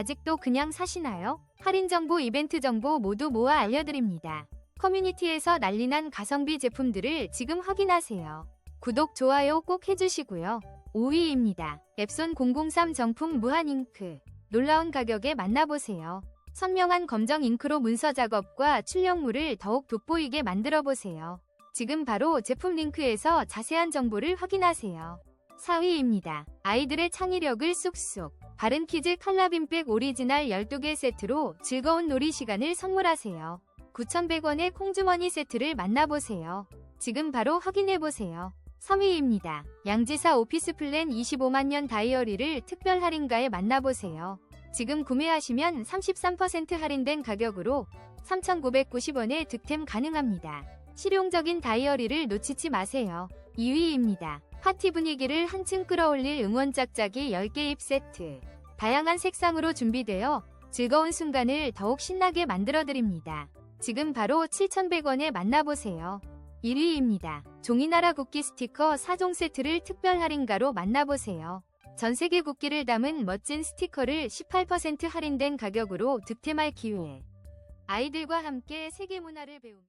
아직도 그냥 사시나요? 할인 정보, 이벤트 정보 모두 모아 알려드립니다. 커뮤니티에서 난리난 가성비 제품들을 지금 확인하세요. 구독, 좋아요 꼭 해주시고요. 5위입니다. 앱손 003 정품 무한 잉크. 놀라운 가격에 만나보세요. 선명한 검정 잉크로 문서 작업과 출력물을 더욱 돋보이게 만들어 보세요. 지금 바로 제품 링크에서 자세한 정보를 확인하세요. 4위입니다. 아이들의 창의력을 쑥쑥. 바른키즈 칼라빈백 오리지널 12개 세트로 즐거운 놀이 시간을 선물하세요. 9,100원의 콩주머니 세트를 만나보세요. 지금 바로 확인해보세요. 3위입니다. 양지사 오피스 플랜 25만 년 다이어리를 특별 할인가에 만나보세요. 지금 구매하시면 33% 할인된 가격으로 3,990원에 득템 가능합니다. 실용적인 다이어리를 놓치지 마세요. 2위입니다. 파티 분위기를 한층 끌어올릴 응원 짝짝이 10개 입 세트. 다양한 색상으로 준비되어 즐거운 순간을 더욱 신나게 만들어드립니다. 지금 바로 7,100원에 만나보세요. 1위입니다. 종이나라 국기 스티커 4종 세트를 특별 할인가로 만나보세요. 전 세계 국기를 담은 멋진 스티커를 18% 할인된 가격으로 득템할 기회. 아이들과 함께 세계 문화를 배움.